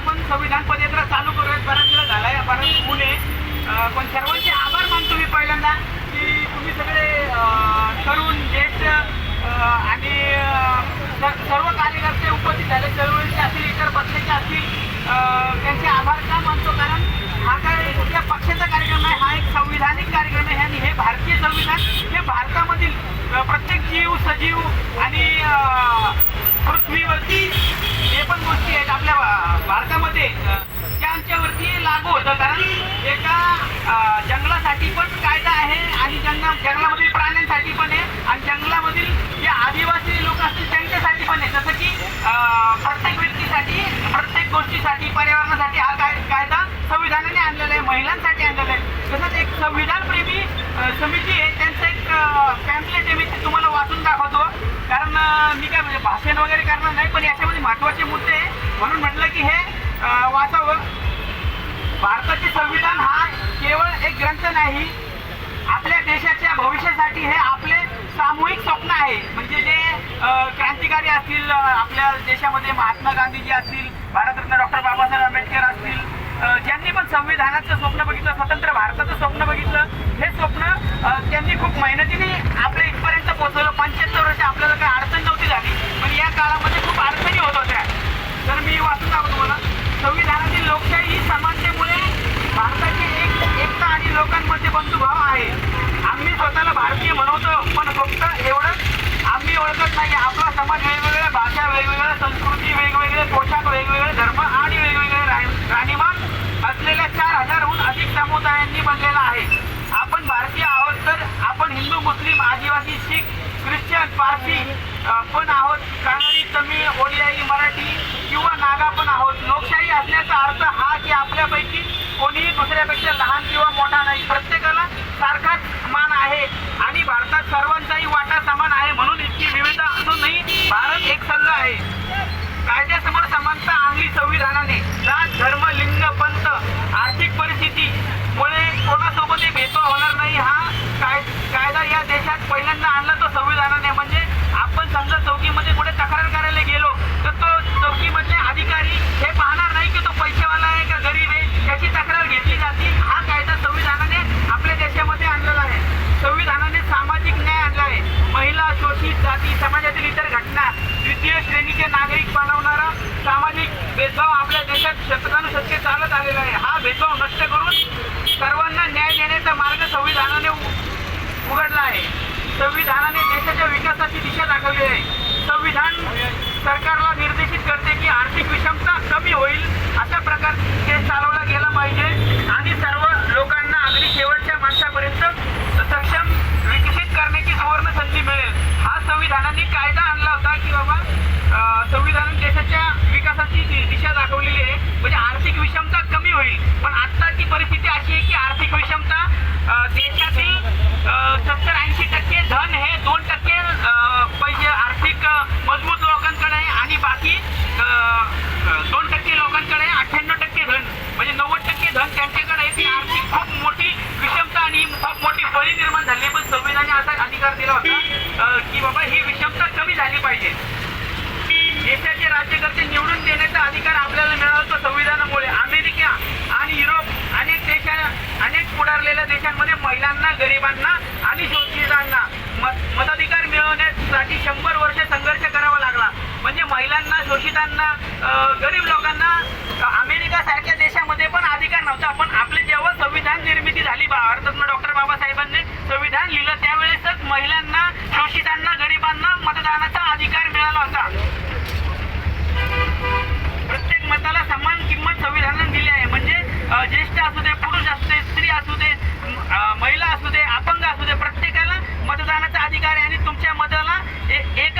आपण संविधान पदयात्रा चालू करूयात बऱ्याचदा वेळ झालाय. या बऱ्याच मुले पण सर्वांचे आभार मानतो मी पहिल्यांदा की तुम्ही सगळे तरुण ज्येष्ठ आणि सर्व कार्यकर्ते उपस्थित झाले. चळवळीचे असतील इतर पक्षाचे असतील त्यांचे आभार का मानतो? कारण हा काय कुठल्या पक्षाचा कार्यक्रम आहे. हा एक संविधानिक कार्यक्रम आहे. आणि हे भारतीय संविधान हे भारतात जंगलासाठी पण कायदा आहे आणि जंगला जंगलामधील प्राण्यांसाठी पण आहे आणि जंगलामधील जे आदिवासी लोक असतील त्यांच्यासाठी पण आहे. जसं की प्रत्येक व्यक्तीसाठी प्रत्येक गोष्टीसाठी पर्यावरणासाठी हा काय कायदा संविधानाने आणलेला आहे महिलांसाठी आणलेला आहे. तसंच एक संविधान प्रेमी समिती आहे त्यांचं एक पॅम्पलेट आहे मी तुम्हाला वाचून दाखवतो. कारण मी काय म्हणजे भाषण वगैरे करणार नाही पण याच्यामध्ये महत्त्वाचे मुद्दे आहे. म्हणून म्हटलं की हे वाचावं. भारताचे संविधान हा केवळ एक ग्रंथ नाही आपल्या देशाच्या भविष्यासाठी हे आपले सामूहिक स्वप्न आहे. म्हणजे जे क्रांतिकारी असतील आपल्या देशामध्ये महात्मा गांधीजी असतील भारतरत्न डॉक्टर बाबासाहेब आंबेडकर असतील ज्यांनी पण संविधानाचं स्वप्न बघितलं स्वतंत्र भारताचं स्वप्न बघितलं हे स्वप्न त्यांनी खूप मेहनतीने आपल्या इथपर्यंत पोहोचवलं. पंच्याहत्तर वर्ष आपल्याला काही अडचण नव्हती झाली. पण या काळामध्ये खूप अडचणी होत होत्या तर मी वाचून दाखवतो तुम्हाला संविधानातील लोकशाही ही समानतेमुळे भारताची एक एकता आणि लोकांमध्ये बंधुभाव आहे आम्ही स्वतःला भारतीय म्हणवतो पण फक्त एवढंच आम्ही ओळखत नाही आपला समाज वेगवेगळ्या भाषा वेगवेगळ्या संस्कृती वेगवेगळे पोशाख वेगवेगळे धर्म आणि वेगवेगळे राहणीमान असलेल्या चार हजारहून अधिक समुदायांनी बनलेला आहे. आपण भारतीय आहोत तर आपण हिंदू मुस्लिम आदिवासी शीख ख्रिश्चन पारसी पण आहोत. कानडी तमिळ ओडियाई मराठी किंवा नागा पण आहोत. लोकशाही असण्याचा अर्थ हा की आपल्यापैकी कोणीही दुसऱ्यापेक्षा लहान किंवा मोठा नाही प्रत्येकाला सारखाच मान आहे आणि भारतात सर्वांचाही वाटा समान आहे म्हणून इतकी विविधता असूनही भारत एक संघ आहे कायद्यासमोर समानता आणली संविधानाने. जात धर्म लिंग पंथ आर्थिक परिस्थिती. मुळे कोणासोबतही भेदभाव होणार नाही हा काय कायदा या देशात पहिल्यांदा आणला तो संविधानाने. म्हणजे आपण समजा चौकीमध्ये कुठे तक्रार करायला गेलो तर तो चौकीमधले अधिकारी हे पाहणार नाही की तो पैसेवाला आहे का गरीब आहे त्याची तक्रार घेतली जाते. हा कायदा संविधानाने आपल्या देशामध्ये आणलेला आहे. संविधानाने सामाजिक न्याय आणला आहे. महिला शोषित जाती समाजातील इतर घटना द्वितीय श्रेणीचे नागरिक बनवणारा सामाजिक भेदभाव आपल्या देशात शतकानुशतके चालत आलेला आहे. हा भेदभाव नष्ट करून सर्वांना न्याय देण्याचा मार्ग संविधानाने उ- उघडला आहे. संविधानाने देशाच्या विकासाची दिशा दाखवली आहे. संविधान सरकारला निर्देशित करते की आर्थिक विषमता कमी होईल अशा प्रकारे चालवला गेला पाहिजे. आणि सर्व लोकांना अगदी शेवटच्या माणसापर्यंत सक्षम विकसित करण्याची सुवर्ण संधी मिळेल. हा संविधानाने कायदा आणला होता की बाबा संविधान संविधानाने देशाच्या विकासाची दिशा दाखवलेली आहे. म्हणजे आर्थिक विषमता कमी होईल. पण आत्ताची परिस्थिती अशी आहे की आर्थिक विषमता देशातील सत्तर ऐंशी टक्के धन हे दोन टक्के पैसे आर्थिक मजबूत लोकांकडे आहे आणि बाकी दोन टक्के लोकांकडे अठ्ठ्याण्णव टक्के धन. म्हणजे नव्वद टक्के धन त्यांच्याकडे आहे. ती आर्थिक खूप मोठी विषमता आणि खूप मोठी बळी निर्माण झाली आहे. पण संविधानाने असा अधिकार दिला मताधिकार मिळवण्यासाठी शंभर वर्ष संघर्ष करावा लागला. म्हणजे महिलांना शोषितांना गरीब लोकांना अमेरिका सारख्या देशामध्ये पण अधिकार नव्हता. पण आपले जेव्हा संविधान निर्मिती झाली भारतरत्न डॉक्टर बाबासाहेबांनी संविधान लिहिलं त्यावेळेसच महिलांना शोषितांना गरिबांना मतदानाचा अधिकार मिळाला होता. प्रत्येक मताला समान किंमत संविधानाने दिली आहे. म्हणजे ज्येष्ठ असू दे पुरुष असू दे स्त्री असू दे महिला असू दे आपण मतदानाचा अधिकार आहे आणि तुमच्या मताला एक